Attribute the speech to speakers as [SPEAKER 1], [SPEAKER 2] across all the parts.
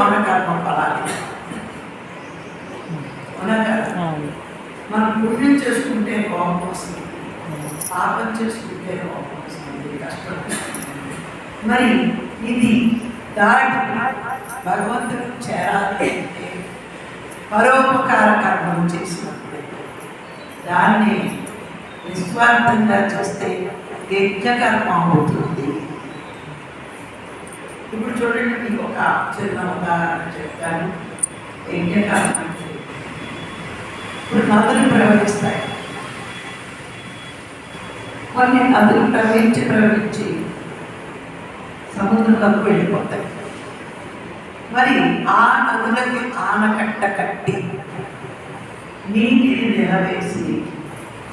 [SPEAKER 1] కర్మ కదా
[SPEAKER 2] అవును.
[SPEAKER 1] మనం పుణ్యం చేసుకుంటే కోపం వస్తుంది పాపం చేసుకుంటే కోపం వస్తుంది కష్టం. మరి ఇది దాటి భగవంతుడు చేరాలి అంటే పరోపకార కర్మం చేసినప్పుడు దాన్ని నిస్వార్థంగా చేస్తే యజ్ఞకర్మ అవుతుంది. ఇప్పుడు చూడండి మీకు ఒక చిన్న ఉదాహరణ చెప్తాను. యజ్ఞకర్మ ఇప్పుడు నదులు ప్రవహిస్తాయి. కొన్ని నదులు ప్రవహించి ప్రవహించి సముద్రంలోకి వెళ్ళిపోతాయి. మరి ఆ నదులకి ఆనకట్ట కట్టి నీటిని నిలవేసి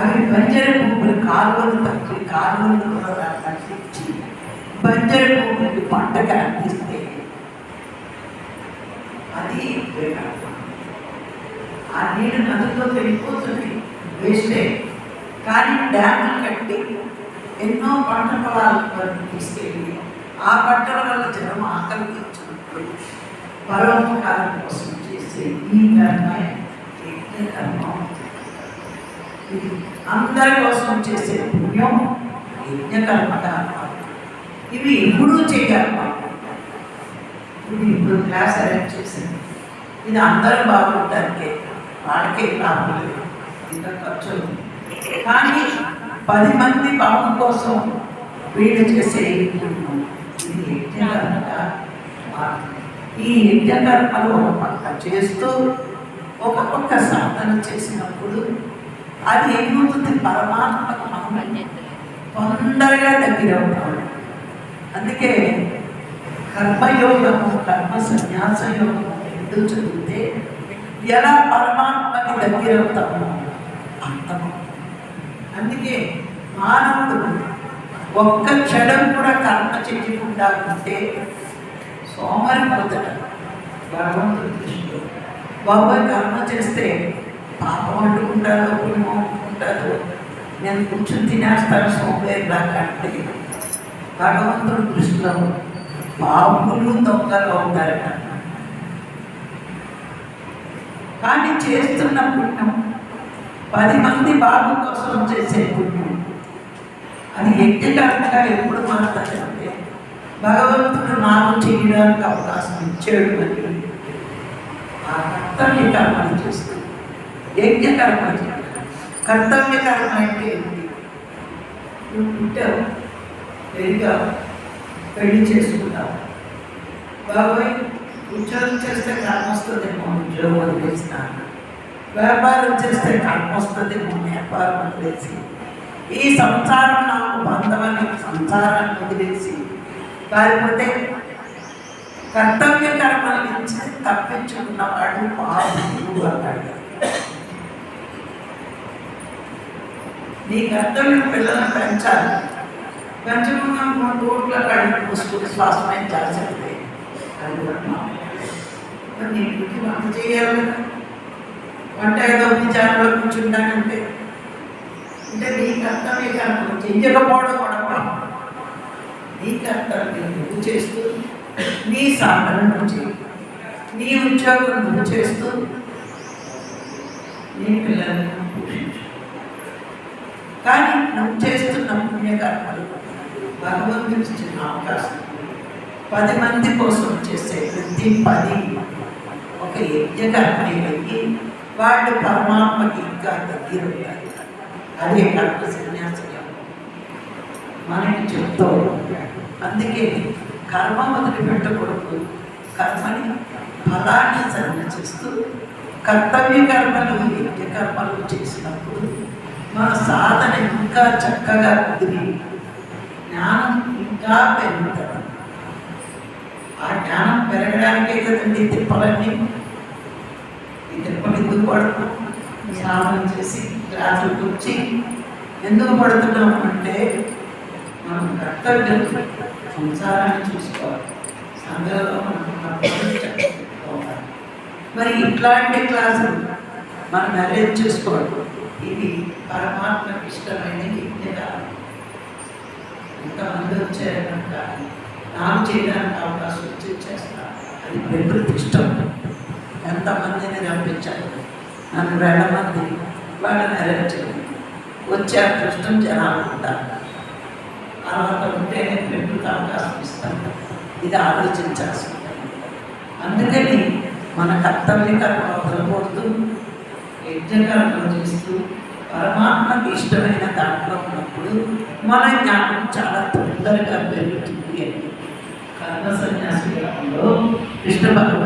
[SPEAKER 1] అవి బంజర భూములు కాలువలు తప్పి కాలువలు కూడా కట్టించి బంజర భూములు డ్యాములు కట్టి ఎన్నో పంట పొలాలకు తీసుకెళ్ళి ఆ పంటల వల్ల జనం ఆకలి తీర్చుకుంటూ పరోపకారం కోసం చేసే ఈ కర్మ యజ్ఞ కర్మ ఇది అందరి కోసం చేసే పుణ్యం యజ్ఞకర్మగా ఇవి ఎప్పుడూ చేయాలి ఇది ఇప్పుడు క్లాస్ అరేంజ్ చేసింది. ఇది అందరూ బాగుంటానికే వాళ్ళకే లాభం లేదు. ఇంకా ఖర్చు ఉంది. కానీ పది మంది పాపం కోసం వీళ్ళు చేసే ఈ యజ్ఞకర్మలు ఒక పక్క చేస్తూ ఒక పక్క సాధన చేసినప్పుడు అది ఏమవుతుంది పరమాత్మకు మనం తొందరగా దగ్గర అవుతాడు. అందుకే కర్మయోగము కర్మ సన్యాస యోగము రెండు చదివితే ఎలా పరమాత్మకి దగ్గర అవుతామో అంత అందుకే మానవుడు ఒక్క క్షణం కూడా కర్మ చెయ్యకుండా ఉంటే సోమరి భగవంతుడి దృష్టిలో. బాబాయ్ కర్మ చేస్తే పాపం అడ్డుకుంటారో పుణ్యం అడ్డుకుంటారో నేను కూర్చొని తినేస్తాను సోమవారి దాకా అంటే భగవంతుడి దృష్టిలో పాపులు దొంగలు అవుతారట కానీ చేస్తున్న పుణ్యం పది మంది బాబు కోసం చేసే పుణ్యం. అది ఎట్టి కాకుండా ఎప్పుడు మాట్లాడంటే భగవంతుడు నాకు చేయడానికి అవకాశం ఇచ్చాడు అని ఆ కర్తవ్య కర్మలు చేస్తాడు. యజ్ఞ కర్మ కర్తవ్య కర్మ అంటే ఏంటి? నువ్వు పుట్టావు పెరిగా పెళ్ళి చేసుకున్నావు. బాబాయ్ ఉద్యోగం చేస్తే కర్మ వస్తుందేమో ఉద్యోగం వదిలేసినాను వ్యాపారం చేస్తే కర్మ వస్తుంది వ్యాపారం వదిలేసి. ఈ సంసారం నాకు బంధమని సంసారాన్ని వదిలేసి. కాకపోతే కర్తవ్య కర్మల నుంచి తప్పించుకున్నవాడు పాపుడు అన్నాడు నీ కర్తవ్యం పిల్లలను పెంచాలి. పెంచకుండా మన కోట్ల కడుపు పుస్తకం శ్వాసమైన చేసేది? అది కూడా నీ వంట చేయాలి కదా. వంట ఏదో విచారణలో కూర్చుంటానంటే. అంటే నీకు అర్థమే కాదు చెయ్యకపోవడం కూడా నీకు అర్థం నువ్వు చేస్తూ నీ సాధన నువ్వు నీ ఉద్యోగం నువ్వు చేస్తూ నీ పిల్లలను కానీ నువ్వు చేస్తున్న పుణ్యకర్మలు భగవంతుడు ఇచ్చిన అవకాశం. పది మంది కోసం చేసే ప్రతి పది ఒక యజ్ఞకర్మ అయ్యి వాళ్ళు పరమాత్మకి ఇంకా దగ్గర ఉంటారు అదే కర్మ సన్యాసం మనకి చెప్తూ అందుకే కర్మ మొదలు పెట్టకూడదు కర్మని ఫలాన్ని సన్యసిస్తూ కర్తవ్య కర్మలు యజ్ఞ కర్మలు చేసినప్పుడు మన సాధన ఇంకా చక్కగా కుదిరి జ్ఞానం ఇంకా పెరుగుతుంది. ఆ జ్ఞానం పెరగడానికే కదండి తిప్పలన్నీ. తిప్పలు స్నానం చేసి రాత్రికి వచ్చి ఎందుకు పడుతున్నాం అంటే మనం కర్తవ్యం సంసారాన్ని చూసుకోవాలి. సంఘంలో మనం మరి ఇట్లాంటి క్లాసులు మనం అరేంజ్ చేసుకోవాలి. ఇది పరమాత్మకి ఇష్టమైన యజ్ఞకాలం. ఎంతమంది వచ్చారంట కనుక నాకు చేయడానికి అవకాశం వచ్చి చేస్తాను అది ప్రకృతి ఇష్టం. ఎంతమందిని పంపించారు నన్ను వెళ్ళమంది. వాళ్ళని వాళ్ళు నెరవేర్చారు వచ్చే అదృష్టం జనాలు ఉంటారు ఉంటే ఉంటేనే పెట్టుకు అవకాశం ఇస్తాను ఇది ఆలోచించాల్సి ఉంటుంది అందుకని మన కర్తవ్యకర్మ వదలకూడదు. యజ్ఞకర్మలు చేస్తూ పరమాత్మకి ఇష్టమైన దాంట్లో ఉన్నప్పుడు మన జ్ఞానం చాలా తొందరగా పెరుగుతుంది అని. కర్మ సన్యాసంలో కృష్ణ భగవాన్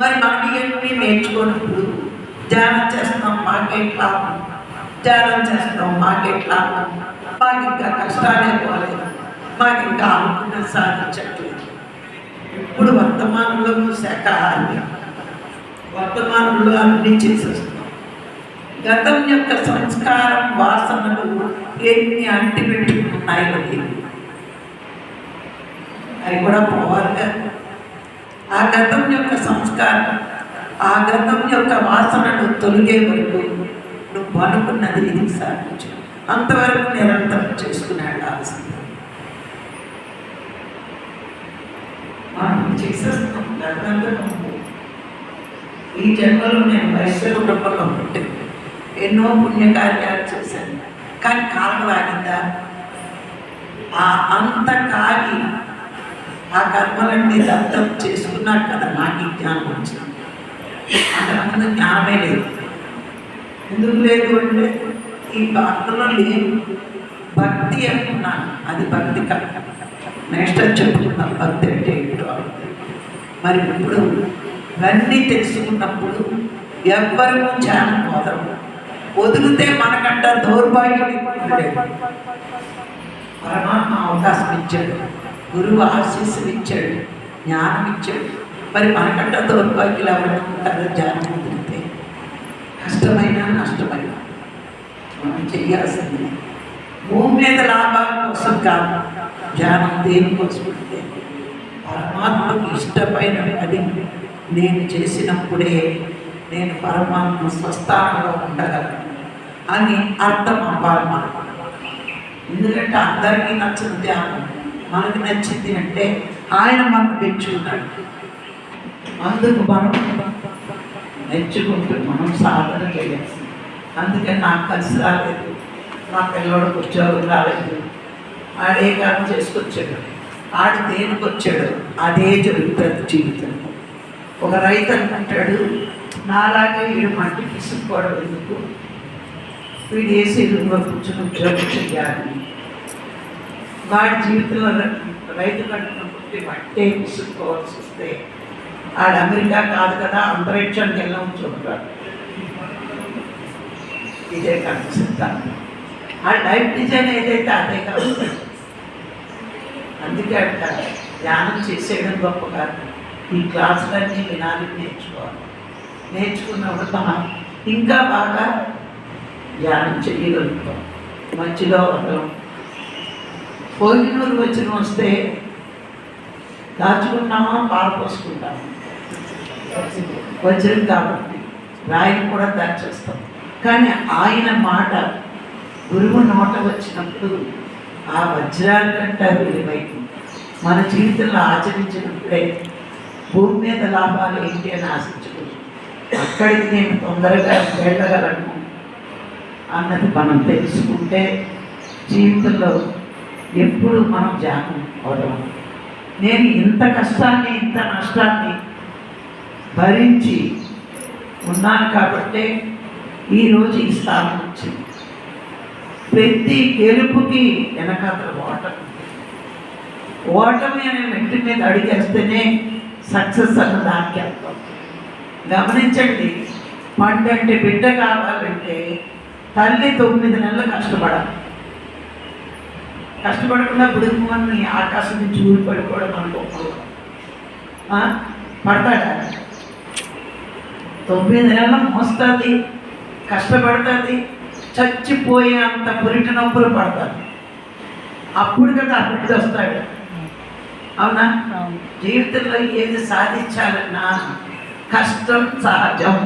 [SPEAKER 1] మరి మాటలన్నీ నేర్చుకున్నప్పుడు ధ్యానం చేస్తున్నాం మాకెట్లా ధ్యానం చేస్తున్నాం మాకెట్లా మాకు ఇంకా కష్టాలే పోలేదు. మాకు ఇంకా అనుకున్న సాధించట్లేదు. ఇప్పుడు వర్తమానంలో శాఖ వర్తమానంలో అన్ని చేసేస్తున్నాం. గతం యొక్క సంస్కారం వాసనలు ఎన్ని అంటిపెట్టుకుని అవి కూడా పోవాలి కదా. ఆ గతం యొక్క సంస్కారం ఆ గతం యొక్క వాసనను తొలగే వరకు నువ్వు అనుకున్నది ఇది సాధించు. అంతవరకు నిరంతరం చేసుకున్నాడు వెళ్ళాల్సింది మనం చేసేస్తున్నాం గతంలో ఈ జన్మలో నేను వైశ్య కుటుంబంలో పుట్టి ఎన్నో పుణ్యకార్యాలు చేశాను. కానీ కాలం ఆగిందా? ఆ అంత కాగి ఆ కర్మలన్నీ దత్తం చేసుకున్నాక కదా నాకు ఈ జ్ఞానం వచ్చింది. అంతకుముందు జ్ఞానమే లేదు. ఎందుకు లేదు అంటే ఈ భక్తులు లేదు భక్తి అనుకున్నాను. అది భక్తి కథ నెక్స్ట్ చెప్పుకున్నాం భక్తి అంటే ఏంటో మరి ఇప్పుడు ఇవన్నీ తెలుసుకున్నప్పుడు ఎవ్వరూ ధ్యానం వదలరు వదిలితే మనకంట దౌర్భాగ్యం పరమాత్మ అవకాశం ఇచ్చాడు. గురువు ఆశీస్సులు ఇచ్చాడు జ్ఞానం ఇచ్చాడు మరి మనకంట దౌర్భాగ్యులు అవ్వడం ఉంటారో ధ్యానం వదిలితే. కష్టమైన నష్టమైన మనం చేయాల్సింది. భూమి మీద లాభాల కోసం కాదు ధ్యానం దేనికోసం అంటే పరమాత్మకు ఇష్టమైన పని నేను చేసినప్పుడే నేను పరమాత్మ స్వస్థానంలో ఉండగలను అని అర్థం అవ్వాలి మనకు. ఎందుకంటే అందరికీ నచ్చిన ధ్యానం. మనకు నచ్చింది అంటే ఆయన మనకు మెచ్చుకున్నాడు అందుకు మనం మెచ్చుకుంటూ మనం సాధన చేయాల్సింది. అందుకని నాకు కలిసి రాలేదు. మా పిల్లవాడికి ఉద్యోగం రాలేదు. ఆడే కాలం చేసుకొచ్చాడు. ఆడు దేనికి వచ్చాడు? అదే జరుగుతుంది జీవితంలో. ఒక రైతు అనుకుంటాడు నాలాగే వీడు మట్టి తీసుకుపోవడం ఎందుకు? వీడు వేసి రూమ్లో కూర్చుని ఉద్యోగం చెయ్యాలి? వాడి జీవితంలో రైతు కట్టిన పుట్టి వట్టే విసుక్కోవాల్సి వస్తే ఆడ అమెరికా కాదు కదా అంతరిక్షానికి వెళ్ళాం చూడరాడు ఇదే కనిపిస్తాను ఆ లైఫ్ డిజైన్ ఏదైతే అదే కాదు అందుకే అంటారు ధ్యానం చేసేయడం గొప్ప కాదు. ఈ క్లాసులన్నీ వినాలి నేర్చుకోవాలి. నేర్చుకున్నప్పుడు మనం ఇంకా బాగా ధ్యానం చేయగలుగుతాం. మధ్యలో ఉండడం కోహినూరు వచ్చిన వస్తే దాచుకుంటామా పారపోసుకుంటాము? వజ్రం కాబట్టి రాయిని కూడా దాచేస్తాం. కానీ ఆయన మాట గురువు నోట వచ్చినప్పుడు ఆ వజ్రాల కంటే విలువైంది మన జీవితంలో ఆచరించినప్పుడే భూమి మీద లాభాలు ఏంటి అని ఆశించుకుంటాం. అక్కడికి నేను తొందరగా వెళ్ళగలను అన్నది మనం తెలుసుకుంటే జీవితంలో ఎప్పుడు మనం జాగ్రత్త అవటం. నేను ఇంత కష్టాన్ని ఇంత నష్టాన్ని భరించి ఉన్నాను కాబట్టే ఈరోజు ఈ స్థానం వచ్చింది. ప్రతి గెలుపుకి వెనకాల ఓటమి. ఓటమి అనే వెంటి మీద అడిగేస్తేనే సక్సెస్ అన్న దానికి వెళ్తాం గమనించండి పండు అంటే బిడ్డ కావాలంటే తల్లి తొమ్మిది నెలలు కష్టపడాలి. కష్టపడకుండా బుడుగుమని ఆకాశం నుంచి ఊరి పడిపోవడం అనుకోకూడదు ఆ? పడతాడా తొమ్మిది నెలలు మోస్తుంది కష్టపడుతుంది చచ్చిపోయే అంత పురిటి నొప్పులు పడతాడు అప్పుడు కదా అభివృద్ధి వస్తాడు అవునా. జీవితంలో ఏది సాధించాలన్నా కష్టం సహజం.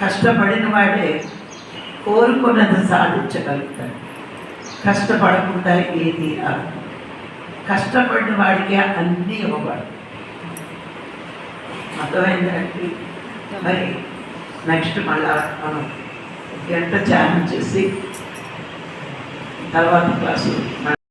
[SPEAKER 1] కష్టపడిన వాడే కోరుకున్నది సాధించగలుగుతాడు. కష్టపడకుండా ఏది రాదు. కష్టపడిన వాడికి అన్నీ ఇవ్వబడు అర్థమైందండి మరి నెక్స్ట్ మళ్ళా మనం గంట ధ్యానం చేసి తర్వాత క్లాసు